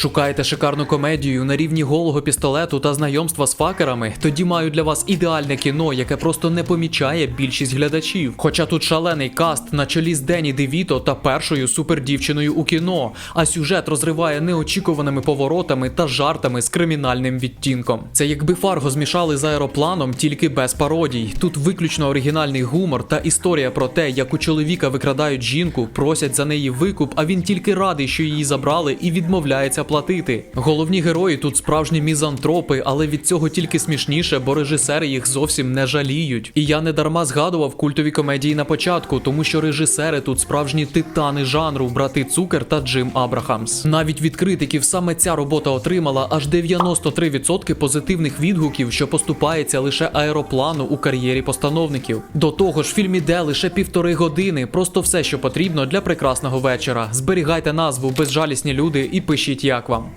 Шукаєте шикарну комедію на рівні голого пістолету та знайомства з факерами? Тоді маю для вас ідеальне кіно, яке просто не помічає більшість глядачів. Хоча тут шалений каст на чолі з Дені Девіто та першою супердівчиною у кіно, а сюжет розриває неочікуваними поворотами та жартами з кримінальним відтінком. Це якби Фарго змішали з аеропланом, тільки без пародій. Тут виключно оригінальний гумор та історія про те, як у чоловіка викрадають жінку, просять за неї викуп, а він тільки радий, що її забрали, і відмовляється платити. Головні герої тут справжні мізантропи, але від цього тільки смішніше, бо режисери їх зовсім не жаліють. І я не дарма згадував культові комедії на початку, тому що режисери тут справжні титани жанру, брати Цукер та Джим Абрахамс. Навіть від критиків саме ця робота отримала аж 93% позитивних відгуків, що поступається лише аероплану у кар'єрі постановників. До того ж, фільм іде лише півтори години. Просто все, що потрібно для прекрасного вечора. Зберігайте назву безжалісні люди і пишіть як quoi.